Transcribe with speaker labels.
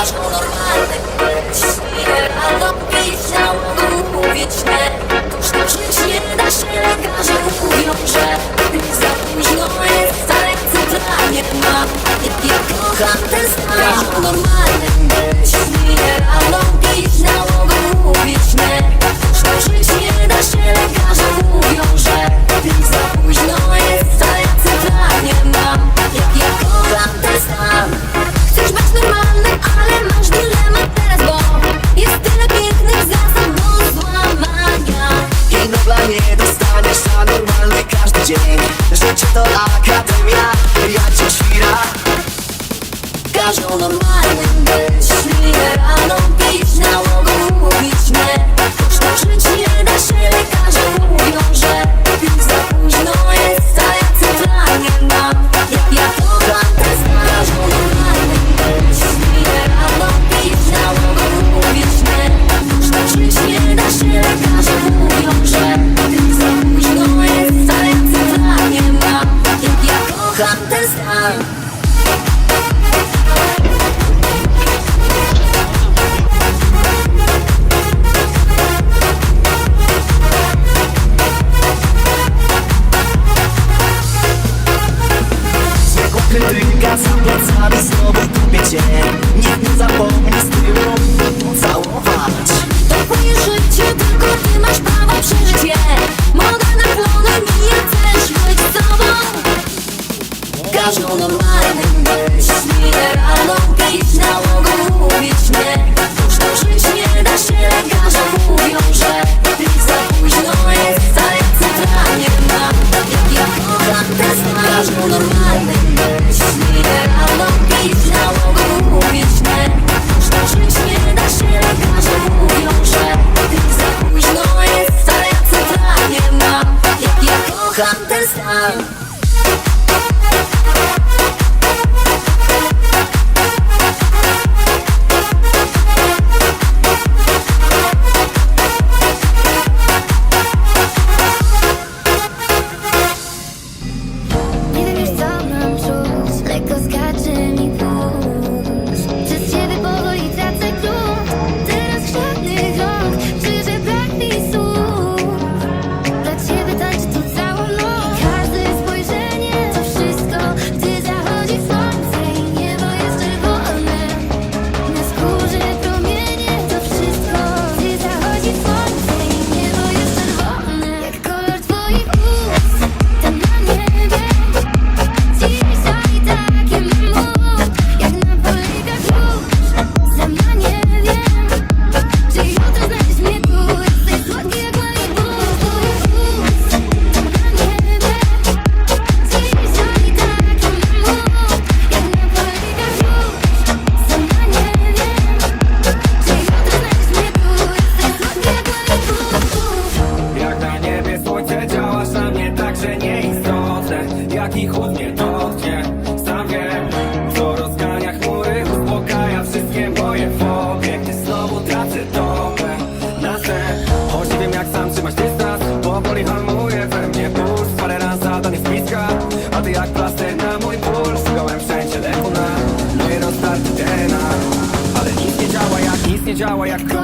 Speaker 1: masz normalne Nie ma do picia mówić nie Tuż to życie da się lekarze mówią, że Gdy za późno jest, wcale co dla nie ma Ja kocham ten stan normalny
Speaker 2: dzień Życie to akademia, ja cię świra
Speaker 1: Każą
Speaker 3: normalnie las monas Yeah.